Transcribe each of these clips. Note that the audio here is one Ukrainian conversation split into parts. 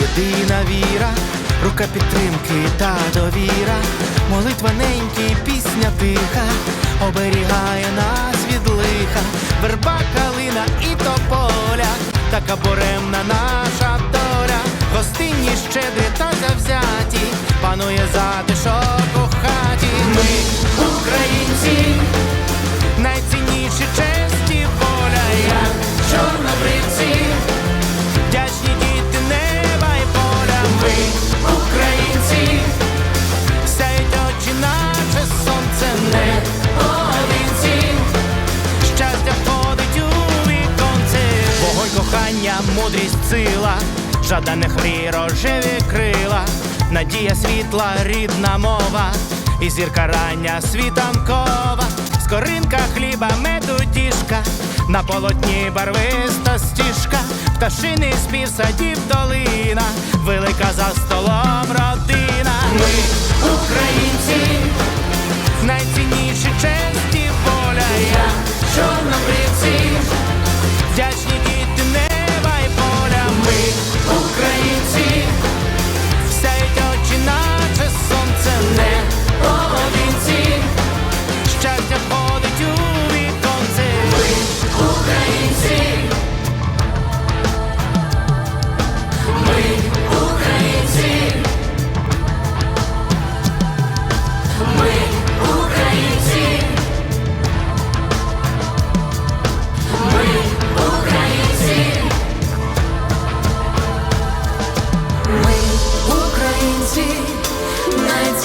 єдина віра, рука підтримки та довіра, молитва неньки, пісня тиха, оберігає нас від лиха, верба, калина і тополя, така буремна наша доля, гостинні щедрі та завзяті, панує затишок мудрість сила, жаданих мрій рожеві крила, надія світла, рідна мова, і зірка рання світанкова, скоринка хліба, меду діжка, на полотні барвиста стіжка, пташиний спів садів долина, велика за столом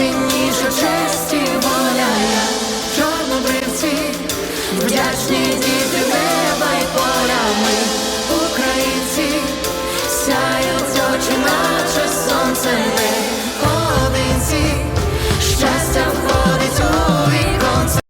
найцінніша честь і воля, я чорнобривці, вдячні